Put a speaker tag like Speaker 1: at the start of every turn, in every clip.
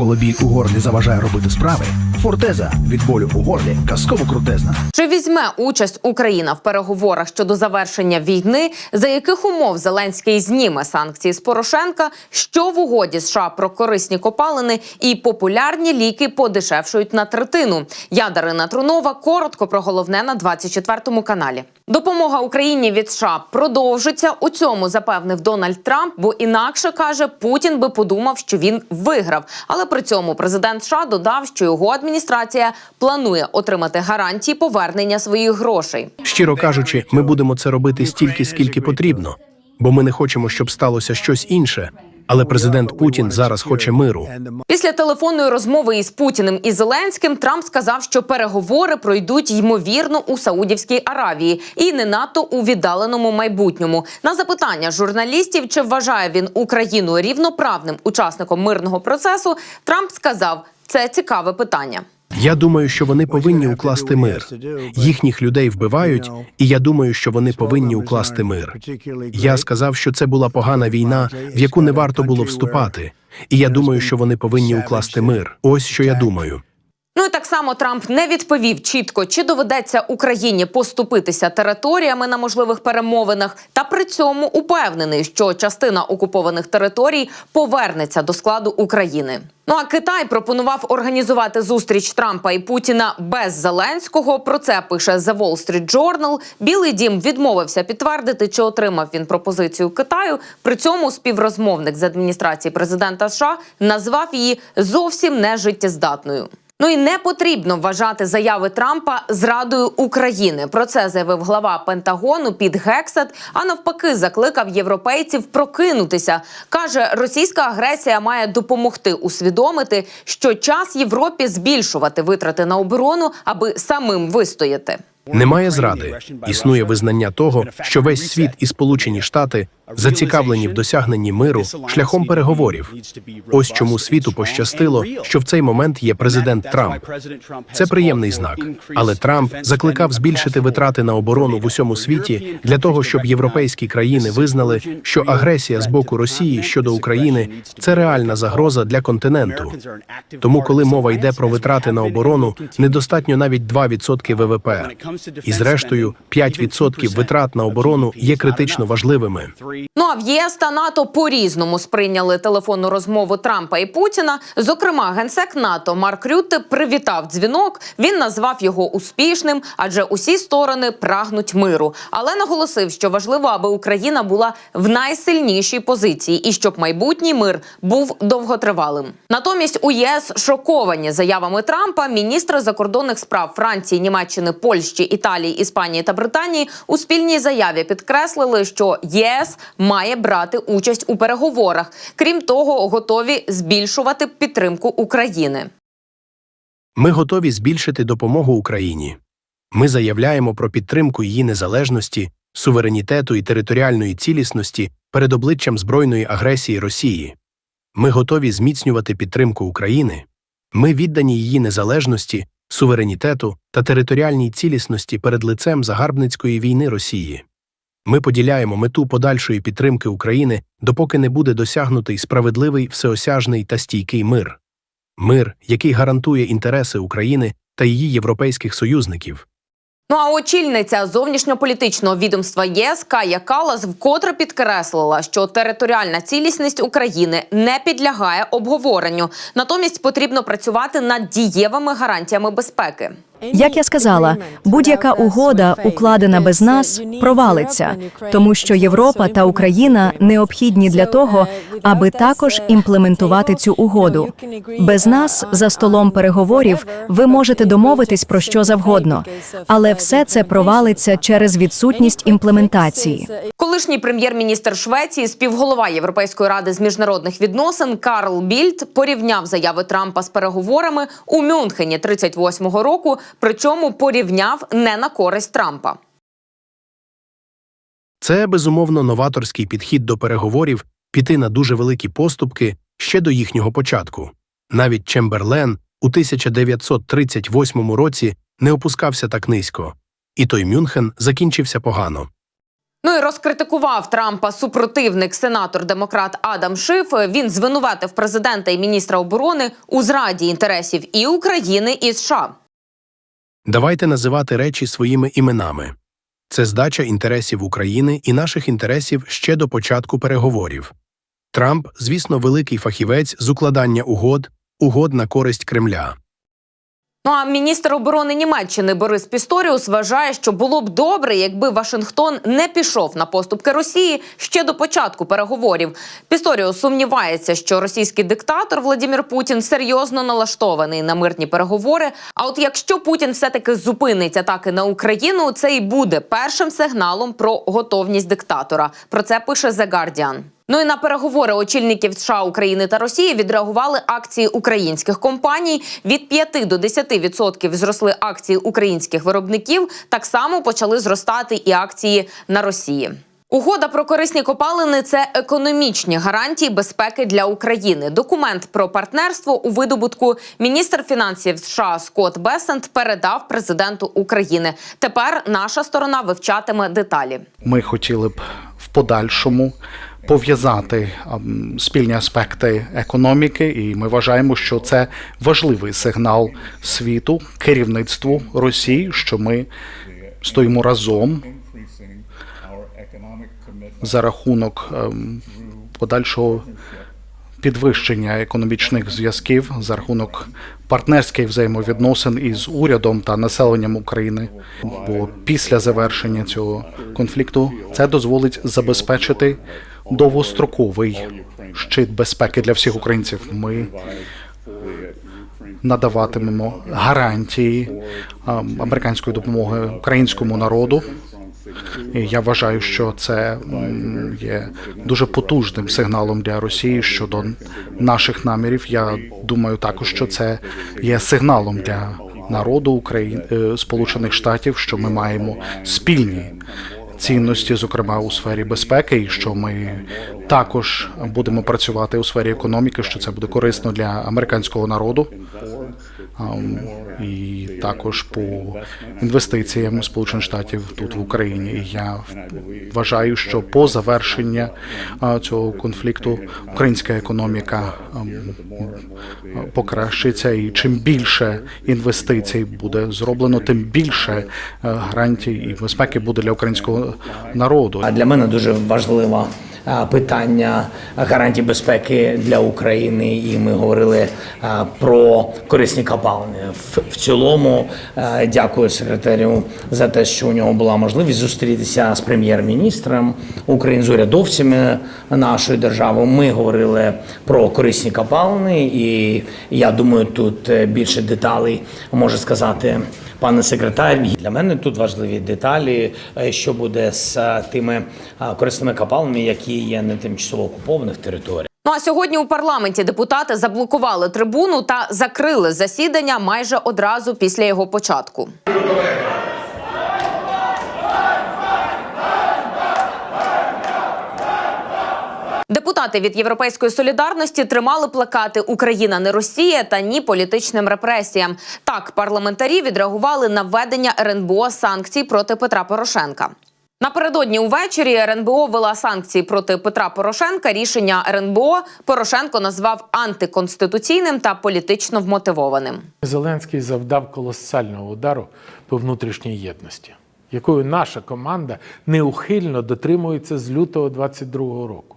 Speaker 1: Коли біль у горлі заважає робити справи, фортеза від болю у горлі казково крутезна.
Speaker 2: Чи візьме участь Україна в переговорах щодо завершення війни? За яких умов Зеленський зніме санкції з Порошенка? Що в угоді США про корисні копалини і популярні ліки подешевшують на третину? Я Дарина Трунова. Коротко про головне на 24 каналі. Допомога Україні від США продовжиться. У цьому запевнив Дональд Трамп, бо інакше каже, Путін би подумав, що він виграв. Але при цьому президент США додав, що його адміністрація планує отримати гарантії повернення своїх грошей.
Speaker 3: Щиро кажучи, ми будемо це робити стільки, скільки потрібно, бо ми не хочемо, щоб сталося щось інше. Але президент Путін зараз хоче миру.
Speaker 2: Після телефонної розмови із Путіним і Зеленським Трамп сказав, що переговори пройдуть ймовірно у Саудівській Аравії і не надто у віддаленому майбутньому. На запитання журналістів, чи вважає він Україну рівноправним учасником мирного процесу, Трамп сказав: це цікаве питання.
Speaker 3: Я думаю, що вони повинні укласти мир. Їхніх людей вбивають, і я думаю, що вони повинні укласти мир. Я сказав, що це була погана війна, в яку не варто було вступати. І я думаю, що вони повинні укласти мир. Ось що я думаю.
Speaker 2: Ну і так само Трамп не відповів чітко, чи доведеться Україні поступитися територіями на можливих перемовинах, та при цьому упевнений, що частина окупованих територій повернеться до складу України. Ну а Китай пропонував організувати зустріч Трампа і Путіна без Зеленського. Про це пише The Wall Street Journal. Білий дім відмовився підтвердити, чи отримав він пропозицію Китаю. При цьому співрозмовник з адміністрації президента США назвав її зовсім нежиттєздатною. Ну і не потрібно вважати заяви Трампа зрадою України. Про це заявив глава Пентагону під Гексет. А навпаки, закликав європейців прокинутися. каже, російська агресія має допомогти усвідомити, що час Європі збільшувати витрати на оборону, аби самим вистояти.
Speaker 3: Немає зради. Існує визнання того, що весь світ і Сполучені Штати зацікавлені в досягненні миру шляхом переговорів. Ось чому світу пощастило, що в цей момент є президент Трамп. Це приємний знак. Але Трамп закликав збільшити витрати на оборону в усьому світі для того, щоб європейські країни визнали, що агресія з боку Росії щодо України це реальна загроза для континенту. Тому, коли мова йде про витрати на оборону, недостатньо навіть 2% ВВП. І зрештою, 5% витрат на оборону є критично важливими.
Speaker 2: Ну а в ЄС та НАТО по-різному сприйняли телефонну розмову Трампа і Путіна. Зокрема, генсек НАТО Марк Рютте привітав дзвінок. Він назвав його успішним, адже усі сторони прагнуть миру. Але наголосив, що важливо, аби Україна була в найсильнішій позиції і щоб майбутній мир був довготривалим. Натомість у ЄС шоковані заявами Трампа. Міністри закордонних справ Франції, Німеччини, Польщі, Італії, Іспанії та Британії у спільній заяві підкреслили, що ЄС має брати участь у переговорах. Крім того, готові збільшувати підтримку України.
Speaker 3: Ми готові збільшити допомогу Україні. Ми заявляємо про підтримку її незалежності, суверенітету і територіальної цілісності перед обличчям збройної агресії Росії. Ми готові зміцнювати підтримку України. Ми віддані її незалежності, суверенітету та територіальній цілісності перед лицем загарбницької війни Росії. Ми поділяємо мету подальшої підтримки України, допоки не буде досягнутий справедливий, всеосяжний та стійкий мир. Мир, який гарантує інтереси України та її європейських союзників.
Speaker 2: Ну а очільниця зовнішньополітичного відомства ЄС Кая Калас вкотре підкреслила, що територіальна цілісність України не підлягає обговоренню. Натомість потрібно працювати над дієвими гарантіями безпеки.
Speaker 4: Як я сказала, будь-яка угода, укладена без нас, провалиться, тому що Європа та Україна необхідні для того, аби також імплементувати цю угоду. Без нас за столом переговорів ви можете домовитись про що завгодно, але все це провалиться через відсутність імплементації.
Speaker 2: Колишній прем'єр-міністр Швеції, співголова Європейської ради з міжнародних відносин Карл Більд порівняв заяви Трампа з переговорами у Мюнхені 38-го року. Причому порівняв не на користь Трампа.
Speaker 3: Це безумовно новаторський підхід до переговорів піти на дуже великі поступки ще до їхнього початку. Навіть Чемберлен у 1938 році не опускався так низько, і той Мюнхен закінчився погано.
Speaker 2: Ну і розкритикував Трампа супротивник, сенатор демократ Адам Шиф. Він звинуватив президента і міністра оборони у зраді інтересів і України, і США.
Speaker 3: Давайте називати речі своїми іменами. Це здача інтересів України і наших інтересів ще до початку переговорів. Трамп, звісно, великий фахівець з укладання угод, угод на користь Кремля.
Speaker 2: Ну а міністр оборони Німеччини Борис Пісторіус вважає, що було б добре, якби Вашингтон не пішов на поступки Росії ще до початку переговорів. Пісторіус сумнівається, що російський диктатор Владимир Путін серйозно налаштований на мирні переговори. А от якщо Путін все таки зупинить атаки на Україну, це і буде першим сигналом про готовність диктатора. Про це пише The Guardian. Ну і на переговори очільників США, України та Росії відреагували акції українських компаній. Від 5 до 10% зросли акції українських виробників. Так само почали зростати і акції на Росії. Угода про корисні копалини це економічні гарантії безпеки для України. Документ про партнерство у видобутку міністр фінансів США Скотт Бесент передав президенту України. Тепер наша сторона вивчатиме деталі.
Speaker 5: Ми хотіли б в подальшому пов'язати спільні аспекти економіки, і ми вважаємо, що це важливий сигнал світу, керівництву Росії, що ми стоїмо разом за рахунок ем, подальшого підвищення економічних зв'язків за рахунок партнерських взаємовідносин із урядом та населенням України. Бо після завершення цього конфлікту це дозволить забезпечити довгостроковий щит безпеки для всіх українців. Ми надаватимемо гарантії американської допомоги українському народу. Я вважаю, що це є дуже потужним сигналом для Росії щодо наших намірів. Я думаю, також що це є сигналом для народу України Сполучених Штатів, що ми маємо спільні цінності, зокрема у сфері безпеки, і що ми також будемо працювати у сфері економіки, що це буде корисно для американського народу. І також по інвестиціям Сполучених Штатів тут в Україні. І я вважаю, що по завершення а, цього конфлікту українська економіка покращиться, і чим більше інвестицій буде зроблено, тим більше е, гарантій і безпеки буде для українського народу.
Speaker 6: А для мене дуже важливо а, питання гарантій безпеки для України, і ми говорили про корисні копалини. В, цілому дякую секретарю за те, що у нього була можливість зустрітися з прем'єр-міністром України з урядовцями нашої держави. Ми говорили про корисні копалини, і я думаю, тут е, більше деталей може сказати пане секретар. Для мене тут важливі деталі, е, що буде з е, тими е, корисними капалами, які є на тимчасово окупованих територіях.
Speaker 2: Ну а сьогодні у парламенті депутати заблокували трибуну та закрили засідання майже одразу після його початку. Депутати від Європейської солідарності тримали плакати Україна не Росія та ні політичним репресіям. Так парламентарі відреагували на введення РНБО санкцій проти Петра Порошенка. Напередодні увечері РНБО вела санкції проти Петра Порошенка. Рішення РНБО Порошенко назвав антиконституційним та політично вмотивованим.
Speaker 7: Зеленський завдав колосального удару по внутрішній єдності, якою наша команда неухильно дотримується з лютого 22-го року,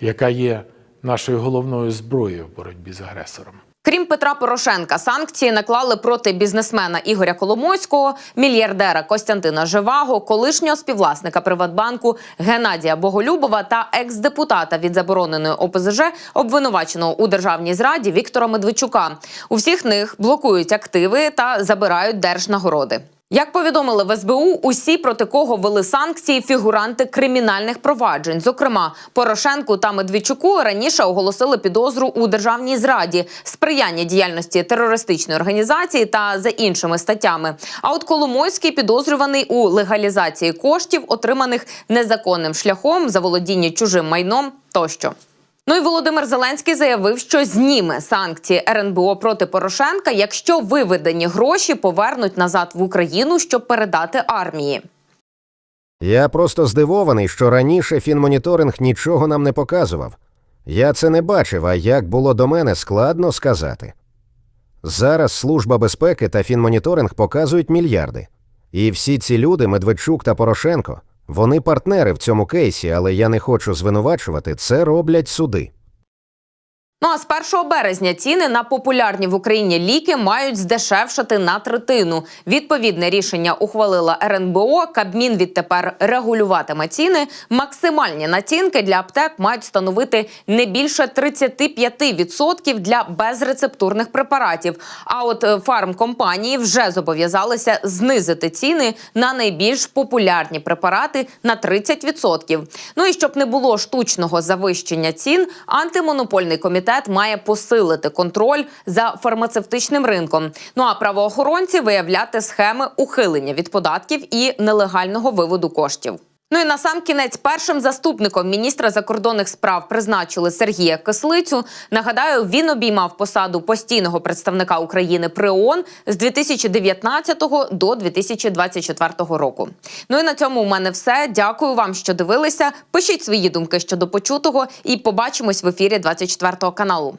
Speaker 7: яка є нашою головною зброєю в боротьбі з агресором.
Speaker 2: Крім Петра Порошенка, санкції наклали проти бізнесмена Ігоря Коломойського, мільярдера Костянтина Живаго, колишнього співвласника Приватбанку Геннадія Боголюбова та екс-депутата від забороненої ОПЗЖ, обвинуваченого у державній зраді Віктора Медведчука. У всіх них блокують активи та забирають держнагороди. Як повідомили в СБУ, усі проти кого вели санкції фігуранти кримінальних проваджень. Зокрема, Порошенку та Медведчуку раніше оголосили підозру у державній зраді, сприяння діяльності терористичної організації та за іншими статтями. А от Коломойський підозрюваний у легалізації коштів, отриманих незаконним шляхом, за володіння чужим майном тощо. Ну і Володимир Зеленський заявив, що зніме санкції РНБО проти Порошенка, якщо виведені гроші повернуть назад в Україну, щоб передати армії.
Speaker 8: Я просто здивований, що раніше фінмоніторинг нічого нам не показував. Я це не бачив, а як було до мене, складно сказати. Зараз Служба безпеки та фінмоніторинг показують мільярди. І всі ці люди, Медведчук та Порошенко, вони партнери в цьому кейсі, але я не хочу звинувачувати, це роблять суди.
Speaker 2: Ну а з 1 березня ціни на популярні в Україні ліки мають здешевшати на третину. Відповідне рішення ухвалила РНБО. Кабмін відтепер регулюватиме ціни. Максимальні націнки для аптек мають становити не більше 35% для безрецептурних препаратів. А от е, фармкомпанії вже зобов'язалися знизити ціни на найбільш популярні препарати на 30%. Ну і щоб не було штучного завищення цін, антимонопольний комітет має посилити контроль за фармацевтичним ринком. Ну а правоохоронці виявляти схеми ухилення від податків і нелегального виводу коштів. Ну і на сам кінець першим заступником міністра закордонних справ призначили Сергія Кислицю. Нагадаю, він обіймав посаду постійного представника України при ООН з 2019 до 2024 року. Ну і на цьому у мене все. Дякую вам, що дивилися. Пишіть свої думки щодо почутого, і побачимось в ефірі 24 каналу.